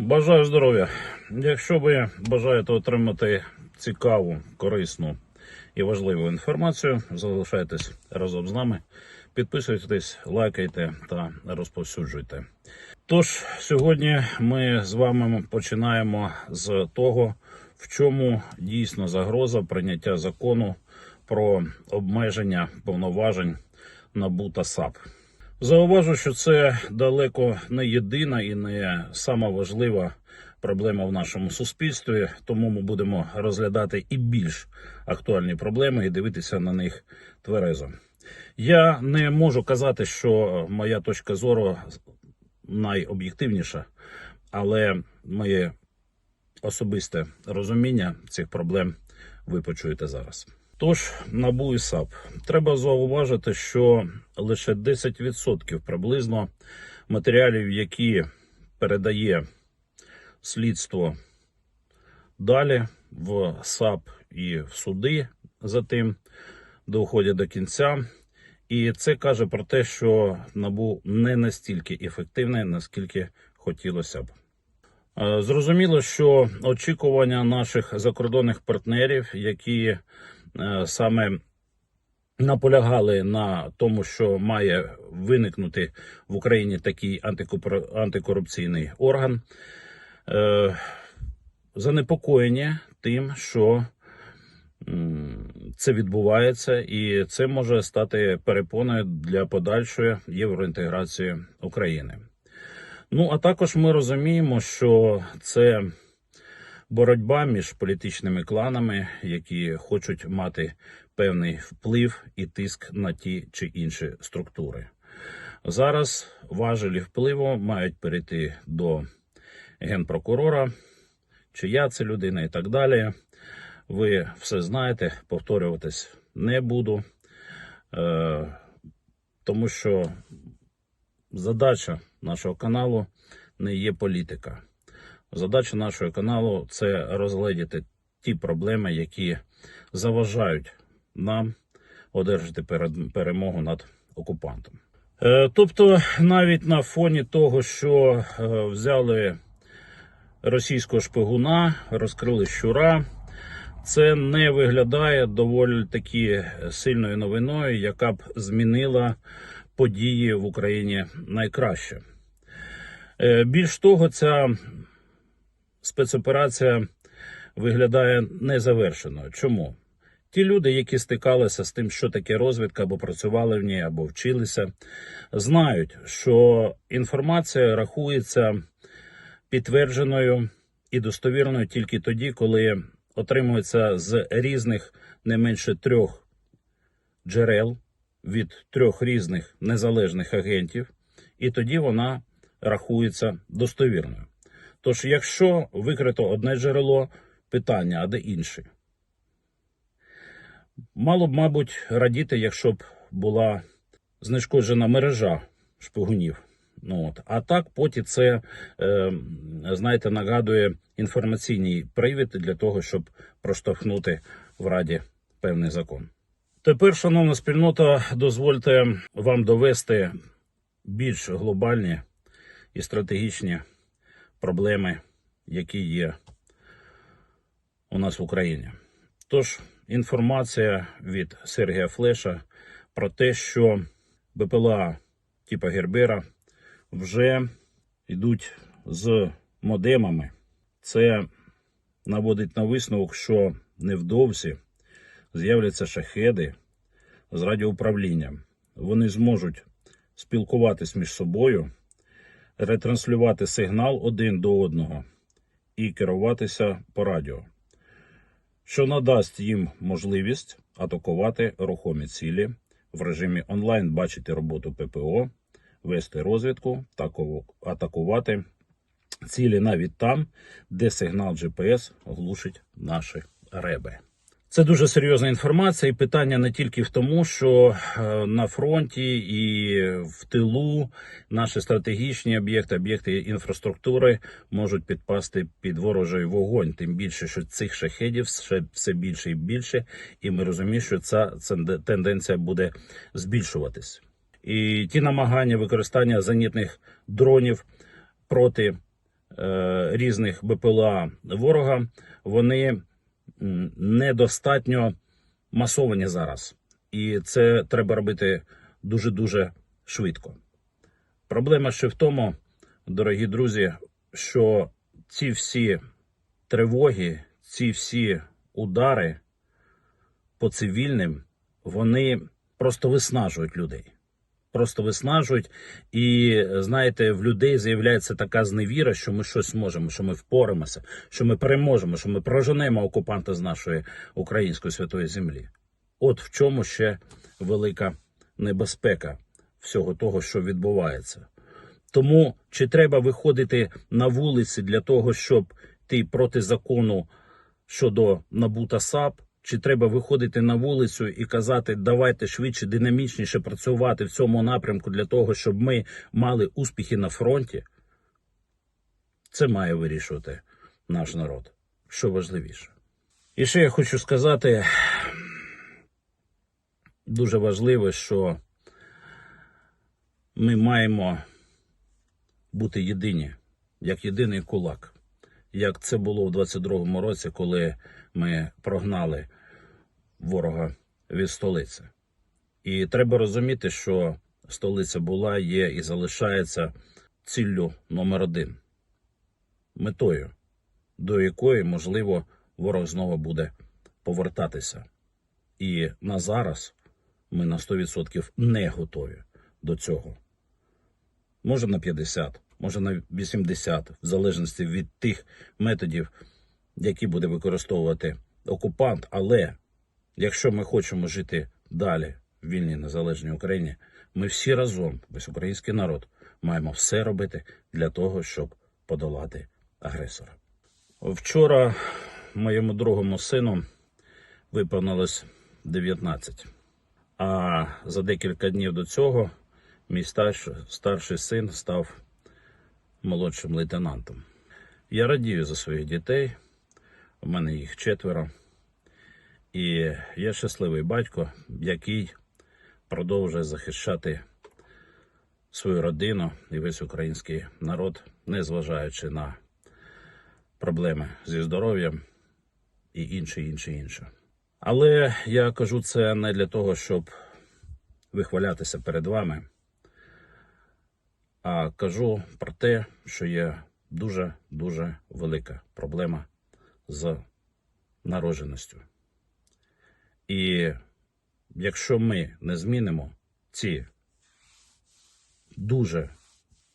Бажаю здоров'я. Якщо ви бажаєте отримати цікаву, корисну і важливу інформацію, залишайтесь разом з нами. Підписуйтесь, лайкайте та розповсюджуйте. Тож, сьогодні ми з вами починаємо з того, в чому дійсно загроза прийняття закону про обмеження повноважень НАБУ та САП. Зауважу, що це далеко не єдина і не сама важлива проблема в нашому суспільстві, тому ми будемо розглядати і більш актуальні проблеми і дивитися на них тверезо. Я не можу казати, що моя точка зору найоб'єктивніша, але моє особисте розуміння цих проблем ви почуєте зараз. Тож, НАБУ і САП. Треба зауважити, що лише 10% приблизно матеріалів, які передає слідство далі в САП і в суди, за тим доходять до кінця. І це каже про те, що НАБУ не настільки ефективне, наскільки хотілося б. Е, Зрозуміло, що очікування наших закордонних партнерів, які саме наполягали на тому, що має виникнути в Україні такий антикорупційний орган, е, занепокоєні тим, що це відбувається, і це може стати перепоною для подальшої євроінтеграції України. Ну а також ми розуміємо, що це боротьба між політичними кланами, які хочуть мати певний вплив і тиск на ті чи інші структури. Зараз важелі впливу мають перейти до генпрокурора, чия це людина і так далі. Ви все знаєте, повторюватись не буду, е, тому що задача нашого каналу не є політика. Задача нашого каналу це розгледіти ті проблеми, які заважають нам одержати перемогу над окупантом. Е, Тобто, навіть на фоні того, що е, взяли російського шпигуна, розкрили щура, це не виглядає доволі таки сильною новиною, яка б змінила події в Україні найкраще. Е, Більш того, ця спецоперація виглядає незавершеною. Чому? Ті люди, які стикалися з тим, що таке розвідка, або працювали в ній, або вчилися, знають, що інформація рахується підтвердженою і достовірною тільки тоді, коли отримується з різних не менше трьох джерел від трьох різних незалежних агентів, і тоді вона рахується достовірною. Тож, якщо викрито одне джерело, питання, а де інші? Мало б, мабуть, радіти, якщо б була знешкоджена мережа шпигунів. Ну, от. А так, потім це, е, знаєте, нагадує інформаційний привід для того, щоб проштовхнути в Раді певний закон. Тепер, шановна спільнота, дозвольте вам довести більш глобальні і стратегічні проблеми, які є у нас в Україні. Тож, інформація від Сергія Флеша про те, що БПЛА типа Гербера вже йдуть з модемами. Це наводить на висновок, що невдовзі з'являться шахеди з радіоуправлінням. Вони зможуть спілкуватись між собою, ретранслювати сигнал один до одного і керуватися по радіо, що надасть їм можливість атакувати рухомі цілі в режимі онлайн, бачити роботу ППО, вести розвідку, таково- атакувати цілі навіть там, де сигнал GPS глушить наші реби. Це дуже серйозна інформація, і питання не тільки в тому, що е, на фронті і в тилу наші стратегічні об'єкти, об'єкти інфраструктури можуть підпасти під ворожий вогонь. Тим більше, що цих шахедів ще все більше і більше, і ми розуміємо, що ця, тенденція буде збільшуватись. І ті намагання використання зенітних дронів проти е, різних БПЛА ворога, вони недостатньо масовані зараз. І це треба робити дуже-дуже швидко. Проблема ще в тому, дорогі друзі, що ці всі тривоги, ці всі удари по цивільним, вони просто виснажують людей. Просто виснажують, і знаєте, в людей з'являється така зневіра, що ми щось можемо, що ми впораємося, що ми переможемо, що ми проженемо окупанта з нашої української святої землі. От в чому ще велика небезпека всього того, що відбувається. Тому чи треба виходити на вулиці для того, щоб ти проти закону щодо НАБУ та САП, чи треба виходити на вулицю і казати, давайте швидше, динамічніше працювати в цьому напрямку для того, щоб ми мали успіхи на фронті? Це має вирішувати наш народ. Що важливіше. І ще я хочу сказати, дуже важливо, що ми маємо бути єдині, як єдиний кулак, як це було в 22-му році, коли ми прогнали ворога від столиці. І треба розуміти, що столиця була, є і залишається ціллю номер один, метою, до якої, можливо, ворог знову буде повертатися. І на зараз ми на 100% не готові до цього. Може на 50, може на 80, в залежності від тих методів, які буде використовувати окупант. Але якщо ми хочемо жити далі в вільній незалежній Україні, ми всі разом, весь український народ, маємо все робити для того, щоб подолати агресора. Вчора моєму другому сину виповнилось 19. А за декілька днів до цього мій старший, старший син став молодшим лейтенантом. Я радію за своїх дітей. У мене їх четверо. І я щасливий батько, який продовжує захищати свою родину і весь український народ, незважаючи на проблеми зі здоров'ям і інше, інше, інше. Але я кажу це не для того, щоб вихвалятися перед вами, а кажу про те, що є дуже дуже велика проблема з народженістю. І якщо ми не змінимо ці дуже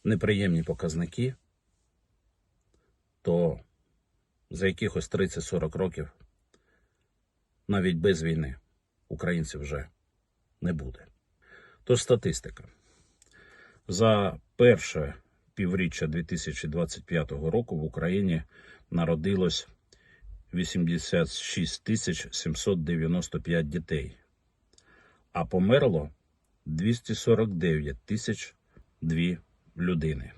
неприємні показники, то за якихось 30-40 років навіть без війни українців вже не буде. Тож статистика. За перше півріччя 2025 року в Україні народилось 86 тисяч 795 дітей, а померло 249 тисяч 2 людини.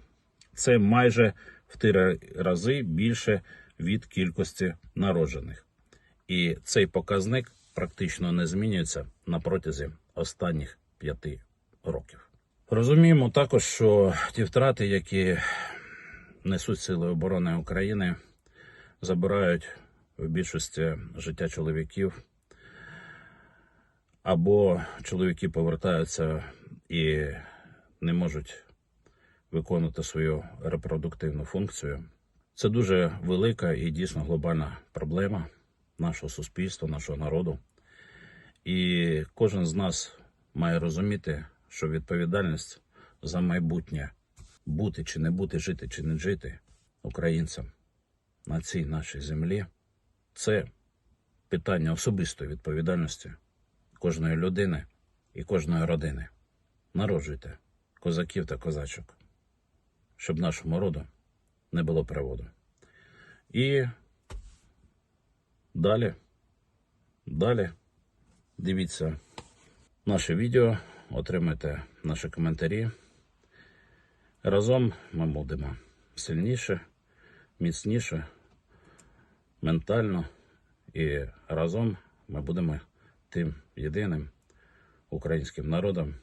Це майже в три рази більше від кількості народжених. І цей показник практично не змінюється на протязі останніх п'яти років. Розуміємо також, що ті втрати, які несуть Сили оборони України, забирають в більшості життя чоловіків, або чоловіки повертаються і не можуть виконувати свою репродуктивну функцію. Це дуже велика і дійсно глобальна проблема нашого суспільства, нашого народу. І кожен з нас має розуміти, що відповідальність за майбутнє бути чи не бути, жити чи не жити українцям на цій нашій землі це питання особистої відповідальності кожної людини і кожної родини. Народжуйте козаків та козачок, щоб нашому роду не було приводу. І далі, далі дивіться наше відео, отримайте наші коментарі. Разом ми будемо сильніше, міцніше, ментально, і разом ми будемо тим єдиним українським народом,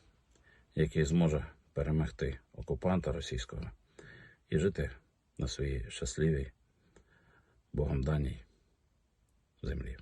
який зможе перемогти окупанта російського і жити на своїй щасливій, Богом даній землі.